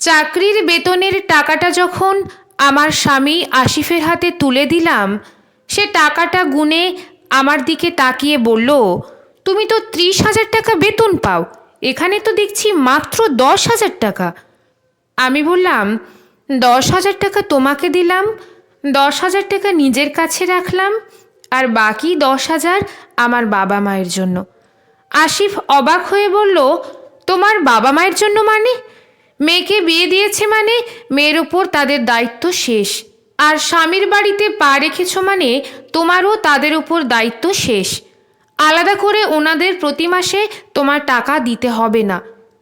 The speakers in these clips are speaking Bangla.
চাকরির বেতনের টাকাটা যখন আমার স্বামী আসিফের হাতে তুলে দিলাম, সে টাকাটা গুনে আমার দিকে তাকিয়ে বলল, তুমি তো ত্রিশ হাজার টাকা বেতন পাও, এখানে তো দেখছি মাত্র দশ হাজার টাকা। আমি বললাম, দশ হাজার টাকা তোমাকে দিলাম, দশ হাজার টাকা নিজের কাছে রাখলাম, আর বাকি দশ হাজার আমার বাবা মায়ের জন্য। আসিফ অবাক হয়ে বলল, তোমার বাবা মায়ের জন্য মানে? মেয়েকে বিয়ে দিয়েছে মানে মেয়ের ওপর তাদের দায়িত্ব শেষ। আর স্বামীর বাড়িতে পা রেখেছ মানে তোমারও তাদের উপর দায়িত্ব শেষ। আলাদা করে ওনাদের প্রতি মাসে তোমার টাকা দিতে হবে না।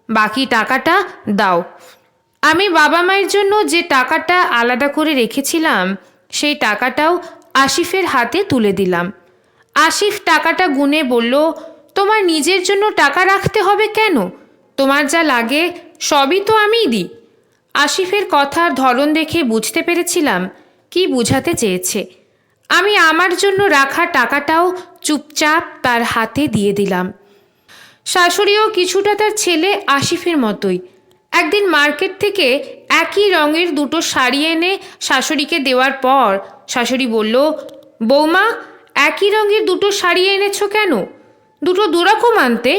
বাকি টাকাটা দাও। আমি বাবা মায়ের জন্য যে টাকাটা আলাদা করে রেখেছিলাম, সেই টাকাটাও আসিফের হাতে তুলে দিলাম। আসিফ টাকাটা গুনে বলল, তোমার নিজের জন্য টাকা রাখতে হবে কেন? তোমার যা লাগে সবই তো আমিই দিই। আসিফের কথার ধরন দেখে বুঝতে পেরেছিলাম কি বুঝাতে চেয়েছে। আমি আমার জন্য রাখা টাকাটাও চুপচাপ তার হাতে দিয়ে দিলাম। শাশুড়িও কিছুটা তার ছেলে আসিফের মতোই। একদিন মার্কেট থেকে একই রঙের দুটো শাড়ি এনে শাশুড়িকে দেওয়ার পর শাশুড়ি বলল, বৌমা, একই রঙের দুটো শাড়ি এনেছো কেন? দুটো দুরকম আনতে।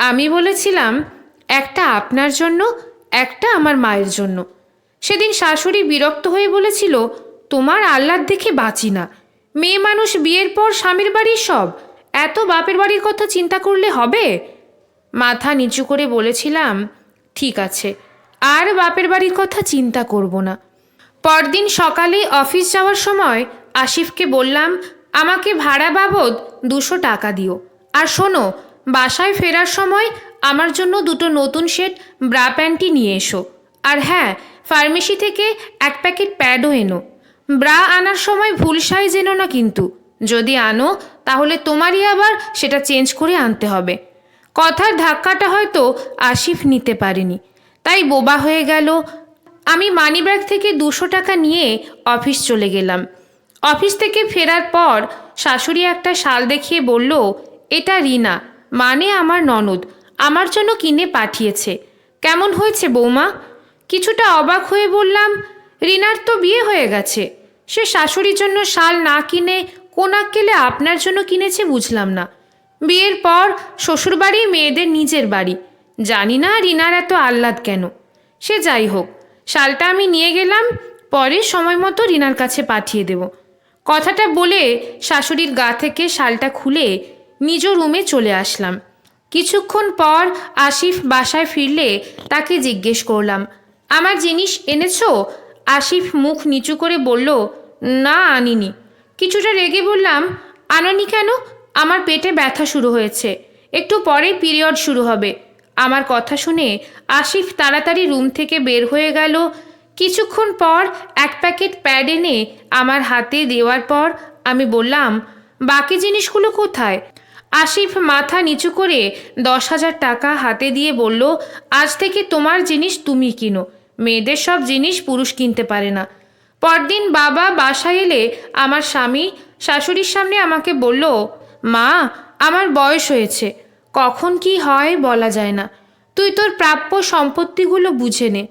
আমি বলেছিলাম একটা আপনার জন্য, একটা আমার মায়ের জন্য। সেদিন শাশুড়ি বিরক্ত হয়ে বলেছিল, তোমার আহ্লাদ দেখে বাঁচি না। মেয়ে মানুষ বিয়ের পর স্বামীর বাড়ির সব। এত বাপের বাড়ির কথা চিন্তা করলে হবে? মাথা নিচু করে বলেছিলাম, ঠিক আছে। আর বাপের বাড়ির কথা চিন্তা করব না। পরদিন সকালে অফিস যাওয়ার সময় আসিফকে বললাম, আমাকে ভাড়া বাবদ দুশো টাকা দিও। আর শোনো, বাসায় ফেরার সময় আমার জন্য দুটো নতুন সেট ব্রা প্যান্টি নিয়ে এসো। আর হ্যাঁ ফার্মেসি থেকে এক প্যাকেট প্যাডও এনো। ব্রা আনার সময় ভুল সাইজ এনো না কিন্তু। যদি আনো, তাহলে তোমারই আবার সেটা চেঞ্জ করে আনতে হবে। কথার ধাক্কাটা হয়তো আসিফ নিতে পারেনি। তাই বোবা হয়ে গেল। আমি মানিব্যাগ থেকে দুশো টাকা নিয়ে অফিস চলে গেলাম। অফিস থেকে ফেরার পর শাশুড়ি একটা শাল দেখিয়ে বলল, এটা রিনা মানে আমার ননদ। আমার জন্য কিনে পাঠিয়েছে। কেমন হয়েছে বৌমা? কিছুটা অবাক হয়ে বললাম, রিনার তো বিয়ে হয়ে গেছে। সে শাশুড়ির জন্য শাল না কিনে কোন আক্কেলে আপনার জন্য কিনেছে বুঝলাম না। বিয়ের পর শ্বশুরবাড়ি, মেয়েদের নিজের বাড়ি। জানি না রিনার এত আহ্লাদ কেন। সে যাই হোক, শালটা আমি নিয়ে গেলাম, পরে সময় মতো রিনার কাছে পাঠিয়ে দেব। কথাটা বলে শাশুড়ির গা থেকে শালটা খুলে নিজ রুমে চলে আসলাম। কিছুক্ষণ পর আসিফ বাসায় ফিরলে তাকে জিজ্ঞেস করলাম, আমার জিনিস এনেছো? আসিফ মুখ নিচু করে বলল, না আনিনি। কিছুটা রেগে বললাম, আননি কেন? আমার পেটে ব্যথা শুরু হয়েছে। একটু পরেই পিরিয়ড শুরু হবে। আমার কথা শুনে আসিফ তাড়াতাড়ি রুম থেকে বের হয়ে গেল। কিছুক্ষণ পর এক প্যাকেট প্যাড এনে আমার হাতে দেওয়ার পর আমি বললাম, বাকি জিনিসগুলো কোথায়? আসিফ মাথা নিচু করে দশ হাজার টাকা হাতে দিয়ে বলল, আজ থেকে তোমার জিনিস তুমি কিনো। মেয়েদের সব জিনিস পুরুষ কিনতে পারে না। পরদিন বাবা বাসায় এলে আমার স্বামী শাশুড়ির সামনে আমাকে বলল, মা, আমার বয়স হয়েছে। কখন কি হয় বলা যায় না। তুই তোর প্রাপ্য সম্পত্তিগুলো বুঝে নে।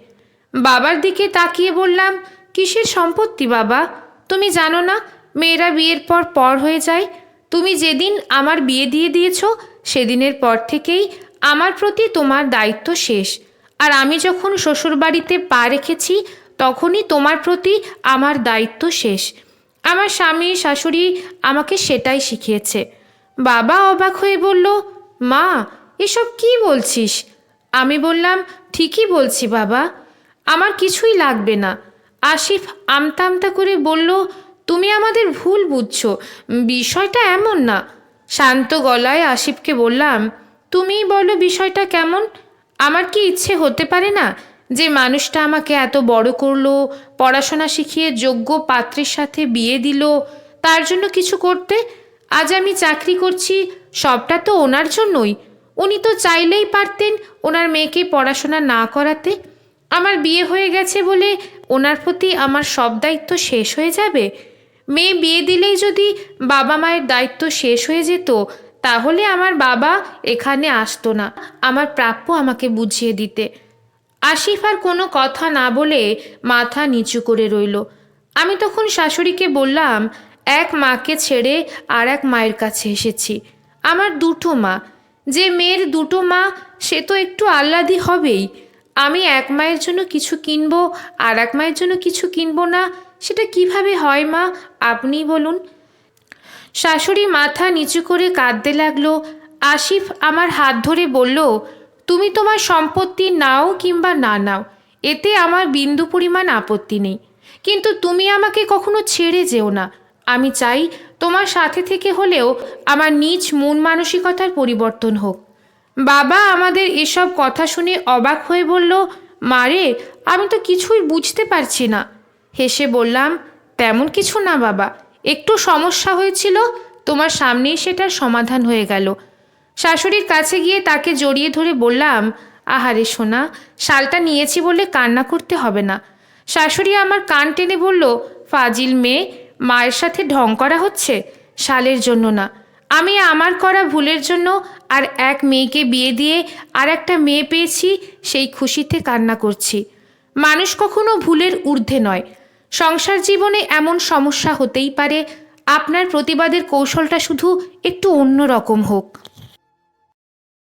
বাবার দিকে তাকিয়ে বললাম, কিসের সম্পত্তি বাবা? তুমি জানো না, মেয়েরা বিয়ের পর পর হয়ে যায়। তুমি যেদিন আমার বিয়ে দিয়ে দিয়েছ, সেদিনের পর থেকেই আমার প্রতি তোমার দায়িত্ব শেষ। আর আমি যখন শ্বশুরবাড়িতে পা রেখেছি, তখনই তোমার প্রতি আমার দায়িত্ব শেষ। আমার স্বামী, শাশুড়ি আমাকে সেটাই শিখিয়েছে। বাবা অবাক হয়ে বলল, মা, এসব কি বলছিস? আমি বললাম, ঠিকই বলছি বাবা, আমার কিছুই লাগবে না। আসিফ আমতা আমতা করে বলল তুমি আমাদের ভুল বুঝছ। বিষয়টা এমন না। শান্ত গলায় আসিফকে বললাম, তুমিই বলো বিষয়টা কেমন? আমার কি ইচ্ছে হতে পারে না যে মানুষটা আমাকে এত বড় করল, পড়াশোনা শিখিয়ে যোগ্য পাত্রের সাথে বিয়ে দিল, তার জন্য কিছু করতে? আজ আমি চাকরি করছি, সবটা তো ওনার জন্যই। উনি তো চাইলেই পারতেন ওনার মেয়েকে পড়াশোনা না করাতে। আমার বিয়ে হয়ে গেছে বলে ওনার প্রতি আমার সব দায়িত্ব শেষ হয়ে যাবে। মেয়ে বিয়ে দিলেই যদি বাবা মায়ের দায়িত্ব শেষ হয়ে যেত, তাহলে আমার বাবা এখানে আসতো না। আমার প্রাপ্য আমাকে বুঝিয়ে দিতে। আসিফ আর কোনো কথা না বলে মাথা নিচু করে রইল। আমি তখন শাশুড়িকে বললাম, এক মাকে ছেড়ে আর এক মায়ের কাছে এসেছি। আমার দুটো মা। যে মেয়ের দুটো মা, সে তো একটু আহ্লাদি হবেই। আমি এক মায়ের জন্য কিছু কিনবো আর এক মায়ের জন্য কিছু কিনবো না, সেটা কীভাবে হয় মা? আপনিই বলুন। শাশুড়ি মাথা নিচু করে কাঁদতে লাগল। আসিফ আমার হাত ধরে বলল, তুমি তোমার সম্পত্তি নাও কিংবা না নাও, এতে আমার বিন্দু পরিমাণ আপত্তি নেই। কিন্তু তুমি আমাকে কখনো ছেড়ে যেও না। আমি চাই তোমার সাথে থেকে হলেও আমার নিজ মন মানসিকতার পরিবর্তন হোক। বাবা আমাদের এসব কথা শুনে অবাক হয়ে বলল মারে আমি তো কিছুই বুঝতে পারছি না। হেসে বললাম, তেমন কিছু না বাবা, একটু সমস্যা হয়েছিল, তোমার সামনেই সেটার সমাধান হয়ে গেল। শাশুড়ির কাছে গিয়ে তাকে জড়িয়ে ধরে বললাম, আহারে সোনা, শালটা নিয়েছি বলে কান্না করতে হবে না। শাশুড়ি আমার কান টেনে বলল, ফাজিল মেয়ে, মায়ের সাথে ঢং করা হচ্ছে? শালের জন্য না। আমি আমার করা ভুলের জন্য আর এক মেয়েকে বিয়ে দিয়ে আর একটা মেয়ে পেয়েছি, সেই খুশিতে কান্না করছি। মানুষ কখনো ভুলের ঊর্ধ্বে নয়। সংসার জীবনে এমন সমস্যা হতেই পারে, আপনার প্রতিবাদের কৌশলটা শুধু একটু অন্য রকম হোক।